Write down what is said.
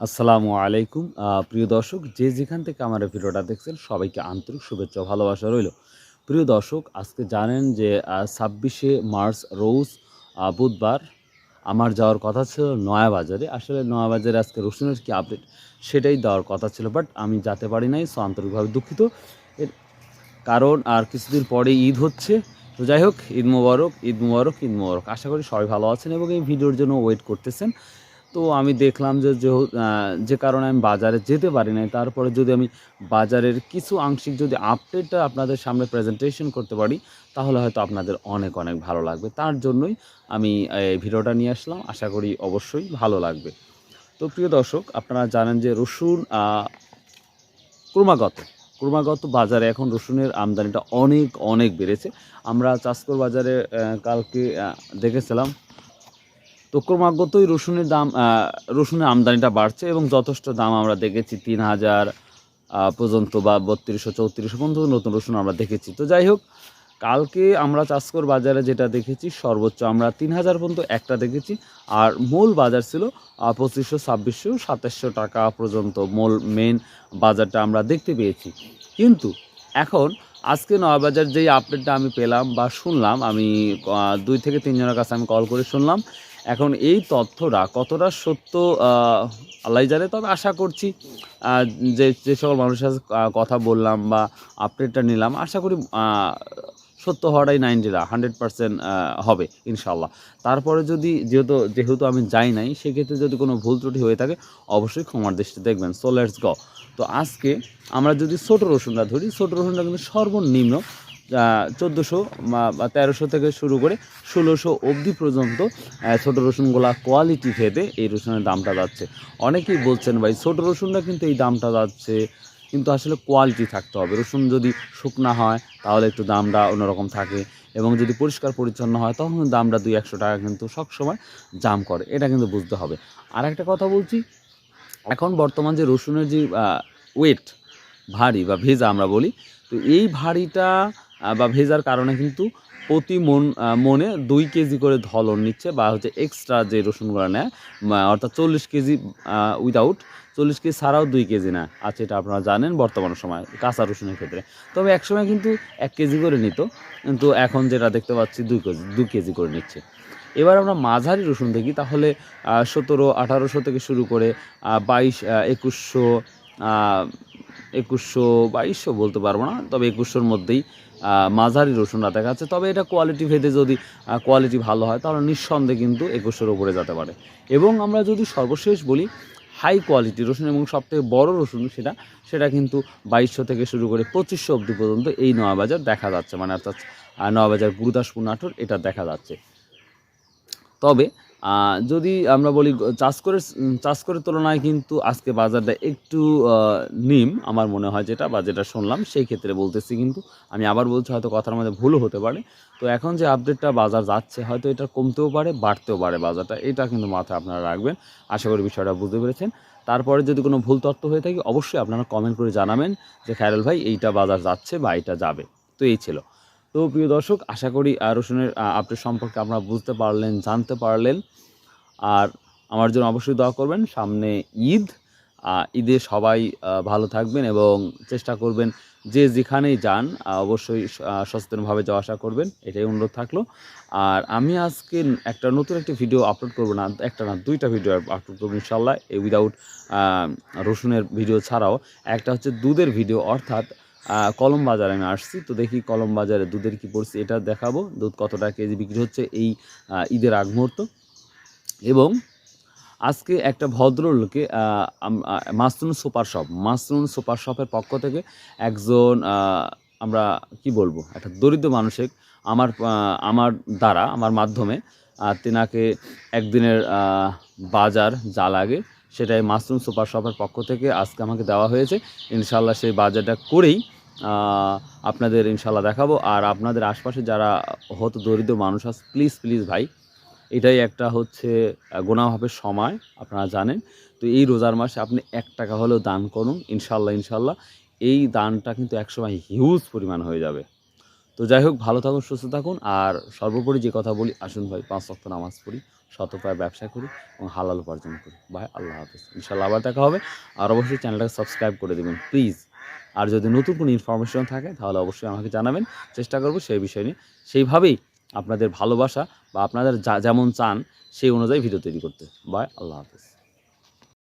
আসসালামু আলাইকুম। প্রিয় দর্শক, যে যেখান থেকে আমার ভিডিওটা দেখছেন, সবাইকে আন্তরিক শুভেচ্ছা ভালোবাসা রইল। প্রিয় দর্শক, আজকে জানেন যে ছাব্বিশে মার্চ, রোজ বুধবার আমার যাওয়ার কথা ছিল নয়াবাজারে। আসলে নয়াবাজারে আজকে রসুনের কি আপডেট সেটাই দেওয়ার কথা ছিল বাট আমি যেতে পারি নাই সো আন্তরিকভাবে দুঃখিত। এর কারণ আর কিছুদিন পরে ঈদ হচ্ছে। তো যাই হোক, ঈদ মুবারক ঈদ মুবারক ঈদ মুবারক। আশা করি সবাই ভালো আছেন এবং এই ভিডিওর জন্য ওয়েট করতেছেন। তো আমি দেখলাম যে যে কারণে আমি বাজারে যেতে পারি নাই। তারপরে যদি আমি বাজারের কিছু আংশিক যদি আপডেটটা আপনাদের সামনে প্রেজেন্টেশন করতে পারি, তাহলে হয়তো আপনাদের অনেক অনেক ভালো লাগবে। তার জন্যই আমি এই ভিডিওটা নিয়ে আসলাম। আশা করি অবশ্যই ভালো লাগবে। তো প্রিয় দর্শক, আপনারা জানেন যে রসুন ক্রমাগত ক্রমাগত বাজারে এখন রসুনের আমদানিটা অনেক অনেক বেড়েছে। আমরা চাষকর বাজারে কালকে দেখেছিলাম তো ক্রমাগতই রসুনের দাম রসুনের আমদানিটা বাড়ছে এবং যথেষ্ট দাম আমরা দেখেছি, তিন হাজার পর্যন্ত বা বত্রিশশো, চৌত্রিশশো পর্যন্ত নতুন রসুন আমরা দেখেছি। তো যাই হোক, কালকে আমরা চাষকর বাজারে যেটা দেখেছি, সর্বোচ্চ আমরা তিন হাজার পর্যন্ত একটা দেখেছি, আর মূল বাজার ছিল পঁচিশশো, ছাব্বিশশো, সাতাশশো টাকা পর্যন্ত মূল মেন বাজারটা আমরা দেখতে পেয়েছি। কিন্তু এখন আজকে নয়াবাজার যেই আপডেটটা আমি পেলাম বা শুনলাম, আমি দুই থেকে তিনজনের কাছে আমি কল করে শুনলাম এখন এই তথ্যটা কতটা সত্য আল্লাহ জানে। তবে আশা করছি যে যে সকল মানুষের সাথে কথা বললাম বা আপডেটটা নিলাম, আশা করি সত্য হওয়াটাই নাইনটিরা হান্ড্রেড পার্সেন্ট হবে ইনশাল্লাহ তারপরে যদি, যেহেতু যেহেতু আমি যাই নাই, সেক্ষেত্রে যদি কোনো ভুল ত্রুটি হয়ে থাকে, অবশ্যই ক্ষমার দৃষ্টি দেখবেন। সো লেটস গ তো আজকে আমরা যদি ছোটো রসুনটা ধরি, ছোটো রসুনটা কিন্তু সর্বনিম্ন চোদ্দোশো বা তেরোশো থেকে শুরু করে ষোলোশো অবধি পর্যন্ত ছোটো রসুনগুলা কোয়ালিটি ভেদে এই রসুনের দামটা যাচ্ছে। অনেকেই বলছেন ভাই, ছোটো রসুনটা কিন্তু এই দামটা যাচ্ছে, কিন্তু আসলে কোয়ালিটি থাকতে হবে। রসুন যদি শুকনা হয়, তাহলে একটু দামটা অন্যরকম থাকে এবং যদি পরিষ্কার পরিচ্ছন্ন হয়, তখন দামটা দুই একশো টাকা কিন্তু সবসময় জাম করে। এটা কিন্তু বুঝতে হবে। আর একটা কথা বলছি, এখন বর্তমান যে রসুনের যে ওয়েট ভারী বা ভেজা আমরা বলি, তো এই ভারীটা বা ভেজার কারণে কিন্তু প্রতি মন মনে দুই কেজি করে ধলন নিচ্ছে বা হচ্ছে এক্সট্রা যে রসুনগুলো নেয় অর্থাৎ চল্লিশ কেজি উইদাউট চল্লিশ কেজি ছাড়াও দুই কেজি নেয়। আচ্ছা এটা আপনারা জানেন বর্তমান সময় কাঁচা রসুনের ক্ষেত্রে। তবে একসময় কিন্তু এক কেজি করে নিত, কিন্তু এখন যেটা দেখতে পাচ্ছি দুই কেজি, দু কেজি করে নিচ্ছে। এবার আমরা মাঝারি রসুন দেখি, তাহলে সতেরো, আঠারোশো থেকে শুরু করে বাইশ একুশশো একুশশো বাইশশো বলতে পারব না, তবে একুশশোর মধ্যেই মাঝারি রসুনটা দেখা যাচ্ছে। তবে এটা কোয়ালিটি ভেদে যদি কোয়ালিটি ভালো হয়, তাহলে নিঃসন্দেহে কিন্তু একুশশোর উপরে যেতে পারে। এবং আমরা যদি সর্বশেষ বলি হাই কোয়ালিটি রসুন এবং সবথেকে বড় রসুন সেটা সেটা কিন্তু বাইশশো থেকে শুরু করে পঁচিশশো অবধি পর্যন্ত এই নয়াবাজার দেখা যাচ্ছে। মানে অর্থাৎ নয়াবাজার গুরুদাসপুর নাটোর এটা দেখা যাচ্ছে। তবে যদি আমরা বলি, চাষ করে চাষ করে তুলনায় কিন্তু আজকে বাজারটা একটু নিম আমার মনে হয় যেটা, বা যেটা শুনলাম, সেই ক্ষেত্রে বলতেছি কিন্তু। আমি আবার বলছি, হয়তো কথার মধ্যে ভুলও হতে পারে। তো এখন যে আপডেটটা বাজার যাচ্ছে, হয়তো এটা কমতেও পারে, বাড়তেও পারে বাজারটা। এটা কিন্তু মাথায় আপনারা রাখবেন। আশা করি বিষয়টা বুঝতে পেরেছেন। তারপরে যদি কোনো ভুল তথ্য হয়ে থাকে, অবশ্যই আপনারা কমেন্ট করে জানাবেন যে, খায়রুল ভাই, এইটা বাজার যাচ্ছে বা এইটা যাবে। তো এই ছিল। তো প্রিয় দর্শক, আশা করি রসুনের আপডেট সম্পর্কে আপনারা বুঝতে পারলেন, জানতে পারলেন। আর আমার জন্য অবশ্যই দোয়া করবেন। সামনে ঈদ ঈদে সবাই ভালো থাকবেন এবং চেষ্টা করবেন যে যেখানেই যান অবশ্যই সচেতনভাবে যাওয়া আসা করবেন। এটাই অনুরোধ থাকল। আর আমি আজকে একটা নতুন একটি ভিডিও আপলোড করব না, একটা না, দুইটা ভিডিও আপলোড করব ইনশাল্লাহ এই উইদাউট রসুনের ভিডিও ছাড়াও। একটা হচ্ছে দুধের ভিডিও অর্থাৎ কলম বাজারে আমি আসছি, তো দেখি কলম বাজারে দুধের কি পড়ছে, এটা দেখাবো। দুধ কত টাকা কেজি বিক্রি হচ্ছে এই ঈদের আগ মুহূর্ত। এবং আজকে একটা ভদ্রলোকে Masrun super shop Masrun super শপের পক্ষ থেকে একজন আমরা কি বলব, একটা দরিদ্র মানুষের, আমার আমার দ্বারা, আমার মাধ্যমে তেনাকে একদিনের বাজার যা লাগে, সেটাই মাসরুম সুপার শপের পক্ষ থেকে আজকে আমাকে দেওয়া হয়েছে। ইনশাল্লাহ সেই বাজারটা করেই আপনাদের ইনশাল্লাহ দেখাবো। আর আপনাদের আশপাশে যারা হয়তো দরিদ্র মানুষ আছে প্লিজ প্লিজ ভাই এটাই একটা হচ্ছে আহ, গোনাভাবের সময় আপনারা জানেন। তো এই রোজার মাসে আপনি এক টাকা হলেও দান করুন ইনশাল্লাহ ইনশাল্লাহ এই দানটা কিন্তু একসময় হিউজ পরিমাণ হয়ে যাবে। তো যাই হোক ভালো থাকুন সুস্থ থাকুন। আর সর্বোপরি যে কথা বলি আসুন ভাই পাঁচ ওয়াক্ত নামাজ পড়ি শতপায় ব্যবসা করি এবং হালাল উপার্জন করি। ভাই আল্লাহ হাফিজ। ইনশাল্লাহ আবার দেখা হবে। আর অবশ্যই চ্যানেলটাকে সাবস্ক্রাইব করে দেবেন প্লিজ আর যদি নতুন কোনো ইনফরমেশন থাকে, তাহলে অবশ্যই আমাকে জানাবেন। চেষ্টা করব সেই বিষয় নিয়ে। সেইভাবেই আপনাদের ভালোবাসা বা আপনাদের যা, যেমন চান, সেই অনুযায়ী ভিডিও তৈরি করতে। বাই, আল্লাহ হাফিজ।